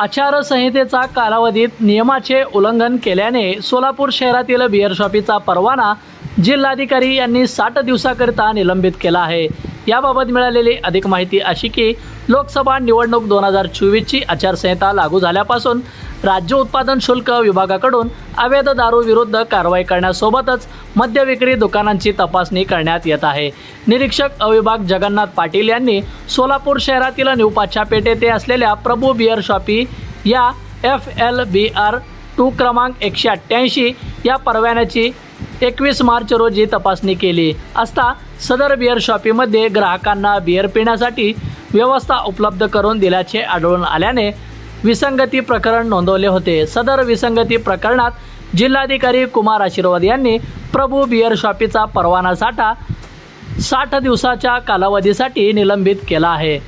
आचारसंहितेचा कालावधीत नियमाचे उल्लंघन केल्याने सोलापूर शहरातील बिअर शॉपीचा परवाना जिल्हाधिकारी यांनी साठ दिवसाकरिता निलंबित केला आहे. याबाबत मिळालेली अधिक माहिती अशी की लोकसभा निवडणूक दोन हजार चोवीसची आचारसंहिता लागू झाल्यापासून राज्य उत्पादन शुल्क विभागाकडून अवैध दारू विरुद्ध कारवाई करण्यासोबतच मद्य विक्री दुकानांची तपासणी करण्यात येत आहे. निरीक्षक अविभाग जगन्नाथ पाटील यांनी सोलापूर शहरातील न्यूपाच्या पेठ असलेल्या प्रभू बिअर शॉपी या F L B R two क्रमांक एकशे अठ्ठ्याऐंशी या परवान्याची एकवीस मार्च रोजी तपासणी केली. असता सदर बिअर शॉपीमध्ये ग्राहकांना बिअर पिण्यासाठी व्यवस्था उपलब्ध करून दिल्याचे आढळून आल्याने विसंगती प्रकरण नोंदवले होते. सदर विसंगती प्रकरणात जिल्हाधिकारी कुमार आशीर्वाद यांनी प्रभू बिअर शॉपीचा परवाना साठा साठ दिवसाच्या कालावधीसाठी निलंबित केला आहे.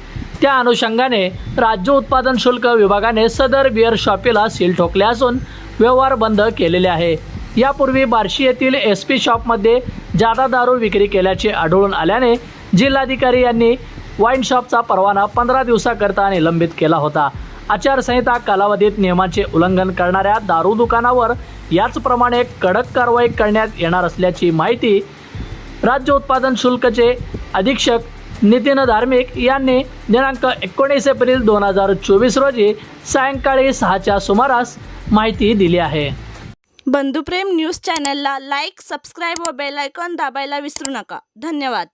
त्या अनुषंगाने राज्य उत्पादन शुल्क विभागाने सदर बिअर शॉपीला सील ठोकले असून व्यवहार बंद केलेले आहे. यापूर्वी बार्शी येथील एस पी शॉपमध्ये जादा दारू विक्री केल्याचे आढळून आल्याने जिल्हाधिकारी यांनी वाईन शॉपचा परवाना पंधरा दिवसाकरता निलंबित केला होता. आचारसंहिता कालावधीत नियमाचे उल्लंघन करणाऱ्या दारू दुकानावर याचप्रमाणे कडक कारवाई करण्यात येणार असल्याची माहिती राज्य उत्पादन शुल्कचे अधीक्षक नितीन धार्मिक यांनी दिनांक एकोणीस एप्रिल दोन हजार चोवीस रोजी सायंकाळी सहाच्या सुमारास माहिती दिली आहे. बंधुप्रेम न्यूज चॅनलला लाईक सबस्क्राईब व बेल आयकॉन दाबायला विसरू नका. धन्यवाद.